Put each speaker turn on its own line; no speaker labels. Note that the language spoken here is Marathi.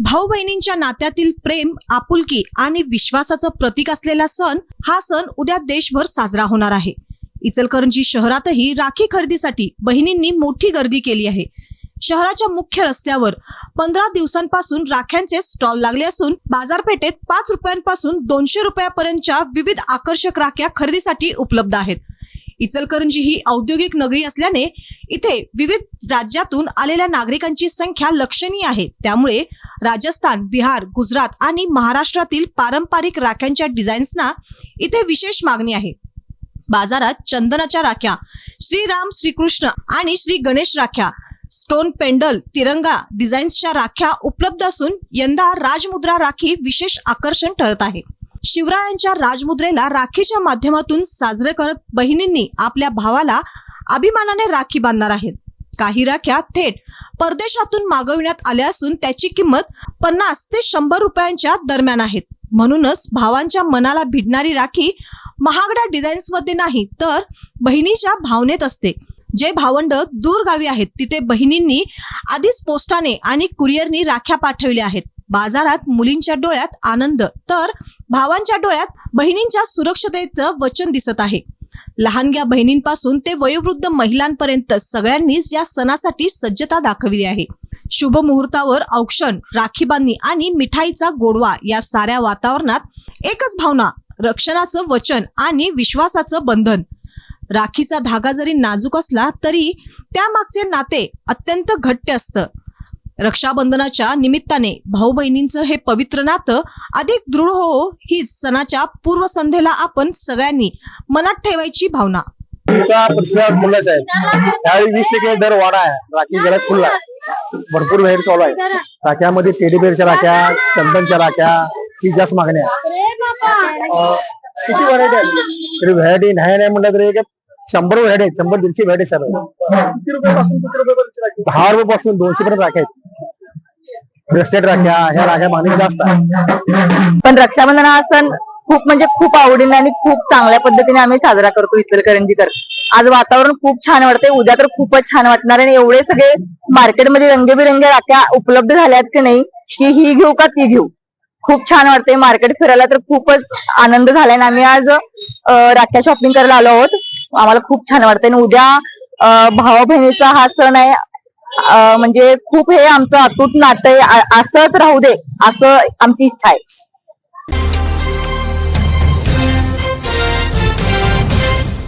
भाऊ बहिणींच्या नात्यातील प्रेम आपुलकी आणि विश्वासाचं प्रतीक असलेला सण हा सण उद्या देशभर साजरा होणार आहे. इचलकरंजी शहरातही राखी खरेदीसाठी बहिणींनी मोठी गर्दी केली आहे. शहराच्या मुख्य रस्त्यावर पंधरा दिवसांपासून राख्यांचे स्टॉल लागले असून बाजारपेठेत पाच रुपयांपासून दोनशे रुपयापर्यंतच्या विविध आकर्षक राख्या खरेदीसाठी उपलब्ध आहेत. इचलकरंजी ही औद्योगिक नगरी असल्याने इथे विविध राज्यातून आलेल्या नागरिकांची संख्या लक्षणीय आहे. त्यामुळे राजस्थान बिहार गुजरात आणि महाराष्ट्रातील पारंपरिक राख्यांच्या डिझाईन्सना इथे विशेष मागणी आहे. बाजारात चंदनाच्या राख्या श्रीराम श्रीकृष्ण आणि श्री गणेश राख्या स्टोन पेंडल तिरंगा डिझाईन्सच्या राख्या उपलब्ध असून यंदा राजमुद्रा राखी विशेष आकर्षण ठरत आहे. शिवरायांच्या राजमुद्रेला राखीच्या माध्यमातून साजरे करत बहिणींनी आपल्या भावाला अभिमानाने राखी बांधणार आहेत. काही राख्या थेट परदेशातून मागविण्यात आल्या असून त्याची किंमत पन्नास ते शंभर रुपयांच्या दरम्यान आहेत. म्हणूनच भावांच्या मनाला भिडणारी राखी महागड्या डिझाईन्समध्ये नाही तर बहिणीच्या भावनेत असते. जे भावंड दूर गावी आहेत तिथे बहिणींनी आधीच पोस्टाने आणि कुरिअरनी राख्या पाठवल्या आहेत. बाजारात मुलींच्या डोळ्यात आनंद तर भावांच्या डोळ्यात बहिणींच्या सुरक्षतेचं वचन दिसत आहे. लहानग्या बहिणींपासून ते वयोवृद्ध महिलांपर्यंत सगळ्यांनीच या सणासाठी सज्जता दाखवली आहे. शुभ मुहूर्तावर औक्षण राखी बांधणी आणि मिठाईचा गोडवा या साऱ्या वातावरणात एकच भावना रक्षणाचं वचन आणि विश्वासाचं बंधन. राखीचा धागा जरी नाजूक असला तरी त्यामागचे नाते अत्यंत घट्ट असतं. रक्षाबंधनाच्या निमित्ताने भाऊ बहिणींचं हे पवित्र नातं अधिक दृढ हो हीच सणाच्या पूर्वसंध्येला आपण सगळ्यांनी मनात ठेवायची भावना.
तुमचा प्रतिसाद मुलाच आहे त्यावेळी वीस टक्के दर वाढा आहे. राखी गळ्यात खुल्ला आहे. भरपूर वेळ चालू आहे. राख्यामध्ये टेडीबेरच्या राख्या चंदनच्या राख्या ही जास्त मागणी आहे किती व्हरायटी आहे तरी व्हरायटी नाही नाही म्हणलं तरी एक शंभर व्हरायटी शंभर दीडशे व्हरायटी सर. दहा रुपयापासून दोनशे पर्यंत राख्या आहेत. ब्रेस्टेड राख्या ह्या राख्या मागणी जास्त आहे
पण रक्षाबंधन हा सण खूप म्हणजे खूप आवडीने आणि खूप चांगल्या पद्धतीने आम्ही साजरा करतो इचलकरंजीकर आज वातावरण खूप छान वाटतंय उद्या तर खूपच छान वाटणार आहे आणि एवढे सगळे मार्केटमध्ये रंगेबिरंगे राख्या उपलब्ध झाल्या आहेत की नाही की ही घेऊ का ती घेऊ? खूप छान वाटते मार्केट फिरायला तर खूपच आनंद झालाय आणि आम्ही आज राख्या शॉपिंग करायला आलो आहोत. आम्हाला खूप छान वाटतंय आणि उद्या भावा बहिणीचा हा सण आहे. म्हणजे खूप हे आमचं अतूट नातं आहे. असंच राहू दे असं आमची इच्छा आहे.